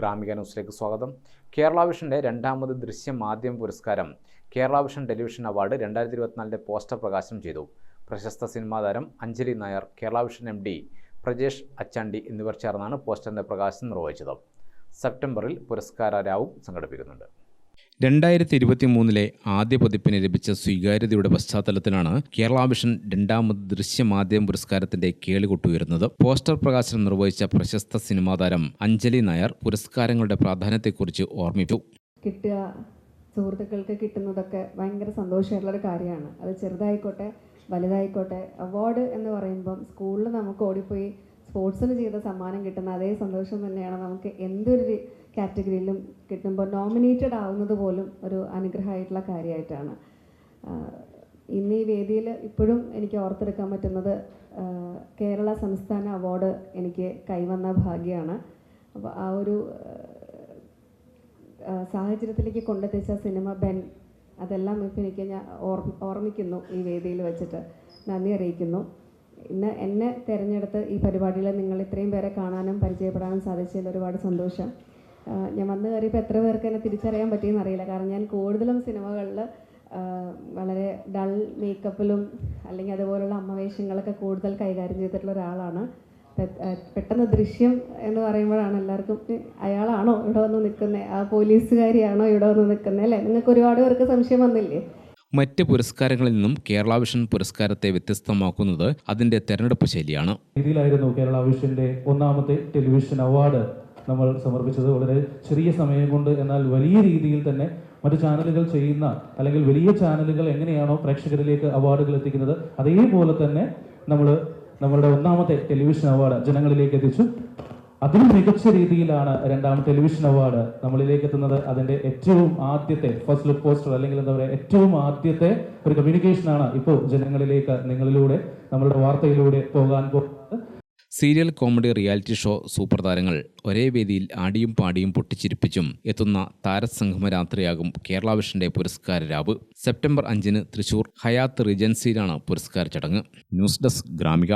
ഗ്രാമിക ന്യൂസിലേക്ക് സ്വാഗതം. കേരള വിഷന്റെ രണ്ടാമത് ദൃശ്യ മാധ്യമ പുരസ്കാരം കേരള വിഷൻ ടെലിവിഷൻ അവാർഡ് രണ്ടായിരത്തി ഇരുപത്തിനാലിന്റെ പോസ്റ്റർ പ്രകാശനം ചെയ്തു. പ്രശസ്ത സിനിമാ താരം Anjali Nair Kerala vision M D Prajesh Achandi എന്നിവർ ചേർന്നാണ് പോസ്റ്ററിന്റെ പ്രകാശനം നിർവഹിച്ചത്. സെപ്റ്റംബറിൽ പുരസ്കാര രാവും സംഘടിപ്പിക്കുന്നുണ്ട്. രണ്ടായിരത്തി ഇരുപത്തി മൂന്നിലെ ആദ്യ പതിപ്പിന് ലഭിച്ച സ്വീകാര്യതയുടെ പശ്ചാത്തലത്തിലാണ് കേരള വിഷൻ രണ്ടാമത് ദൃശ്യമാധ്യമ പുരസ്കാരത്തിന്റെ കേളികൊട്ടുയരുന്നത് പോസ്റ്റർ പ്രകാശനം നിർവഹിച്ച പ്രശസ്ത സിനിമാ താരം അഞ്ജലി നായർ പുരസ്കാരങ്ങളുടെ പ്രാധാന്യത്തെക്കുറിച്ച് ഓർമ്മിച്ചു കിട്ടുക സുഹൃത്തുക്കൾക്ക് കിട്ടുന്നതൊക്കെ ഭയങ്കര സന്തോഷമായിട്ടുള്ളൊരു കാര്യമാണ്. അത് ചെറുതായിക്കോട്ടെ വലുതായിക്കോട്ടെ അവാർഡ് എന്ന് പറയുമ്പം സ്കൂളിൽ നമുക്ക് ഓടിപ്പോയി സ്പോർട്സിന് ചെയ്ത സമ്മാനം കിട്ടുന്ന അതേ സന്തോഷം തന്നെയാണ് നമുക്ക് എന്തൊരു കാറ്റഗറിയിലും കിട്ടുമ്പോൾ നോമിനേറ്റഡ് ആവുന്നത് പോലും ഒരു അനുഗ്രഹമായിട്ടുള്ള കാര്യമായിട്ടാണ്. ഇന്ന് ഈ വേദിയിൽ ഇപ്പോഴും എനിക്ക് ഓർത്തെടുക്കാൻ പറ്റുന്നത് കേരള സംസ്ഥാന അവാർഡ് എനിക്ക് കൈവന്ന ഭാഗ്യമാണ്. അപ്പോൾ ആ ഒരു സാഹചര്യത്തിലേക്ക് കൊണ്ടെത്തിച്ച സിനിമ ബെൻ അതെല്ലാം ഇപ്പം എനിക്ക് ഞാൻ ഓർമ്മ ഓർമ്മിക്കുന്നു ഈ വേദിയിൽ വെച്ചിട്ട്. നന്ദി അറിയിക്കുന്നു. ഇന്ന് എന്നെ തിരഞ്ഞെടുത്ത് ഈ പരിപാടിയിൽ നിങ്ങൾ ഇത്രയും പേരെ കാണാനും പരിചയപ്പെടാനും സാധിച്ചതിൽ ഒരുപാട് സന്തോഷം. ഞാൻ വന്നു കയറിയപ്പോൾ എത്ര പേർക്ക് എന്നെ തിരിച്ചറിയാൻ പറ്റിയെന്ന് അറിയില്ല. കാരണം ഞാൻ കൂടുതലും സിനിമകളിൽ വളരെ ഡൾ മേക്കപ്പിലും അല്ലെങ്കിൽ അതുപോലുള്ള അമ്മവേഷങ്ങളൊക്കെ കൂടുതൽ കൈകാര്യം ചെയ്തിട്ടുള്ള ഒരാളാണ്. പെട്ടെന്ന് ദൃശ്യം എന്ന് പറയുമ്പോഴാണ് എല്ലാവർക്കും "ഏ, അയാളാണോ ഇവിടെ വന്ന് നിൽക്കുന്നത് ആ പോലീസുകാരിയാണോ ഇവിടെ വന്ന് നിൽക്കുന്നത് അല്ലേ? നിങ്ങൾക്ക് ഒരുപാട് പേർക്ക് സംശയം വന്നില്ലേ? മറ്റ് പുരസ്കാരങ്ങളിൽ നിന്നും കേരള വിഷൻ പുരസ്കാരത്തെ വ്യത്യസ്തമാക്കുന്നത് അതിന്റെ തെരഞ്ഞെടുപ്പ് ശൈലിയാണ്. ഇതിലായിരുന്നു കേരള വിഷന്റെ ഒന്നാമത്തെ ടെലിവിഷൻ അവാർഡ് നമ്മൾ സമർപ്പിച്ചത്. വളരെ ചെറിയ സമയം കൊണ്ട് എന്നാൽ വലിയ രീതിയിൽ തന്നെ മറ്റു ചാനലുകൾ ചെയ്യുന്ന അല്ലെങ്കിൽ വലിയ ചാനലുകൾ എങ്ങനെയാണോ പ്രേക്ഷകരിലേക്ക് അവാർഡുകൾ എത്തിക്കുന്നത് അതേപോലെ തന്നെ നമ്മൾ നമ്മളുടെ ഒന്നാമത്തെ ടെലിവിഷൻ അവാർഡ് ജനങ്ങളിലേക്ക് എത്തിച്ചു. അതിലും മികച്ച രീതിയിലാണ് രണ്ടാം ടെലിവിഷൻ അവാർഡ് നമ്മളിലേക്ക് എത്തുന്നത് അതിന്റെ ഏറ്റവും ആദ്യത്തെ ഫസ്റ്റ് ലുക്ക് പോസ്റ്റർ അല്ലെങ്കിൽ എന്താ പറയുക ഏറ്റവും ആദ്യത്തെ ഒരു കമ്മ്യൂണിക്കേഷൻ ആണ് ഇപ്പോൾ ജനങ്ങളിലേക്ക് നിങ്ങളിലൂടെ നമ്മളുടെ വാർത്തയിലൂടെ പോകാൻ പോകുന്നത്. Serial comedy reality show super താരങ്ങൾ ഒരേ വേദിയിൽ ആടിയും പാടിയും പൊട്ടിച്ചിരിപ്പിച്ചും എത്തുന്ന താരസംഗമ രാത്രിയാകും കേരള വിഷന്റെ പുരസ്കാര രാവ്. സെപ്റ്റംബർ അഞ്ചിന് തൃശൂർ ഹയാത്ത് റിജൻസിയിലാണ് പുരസ്കാര ചടങ്ങ്. News desk Gramika.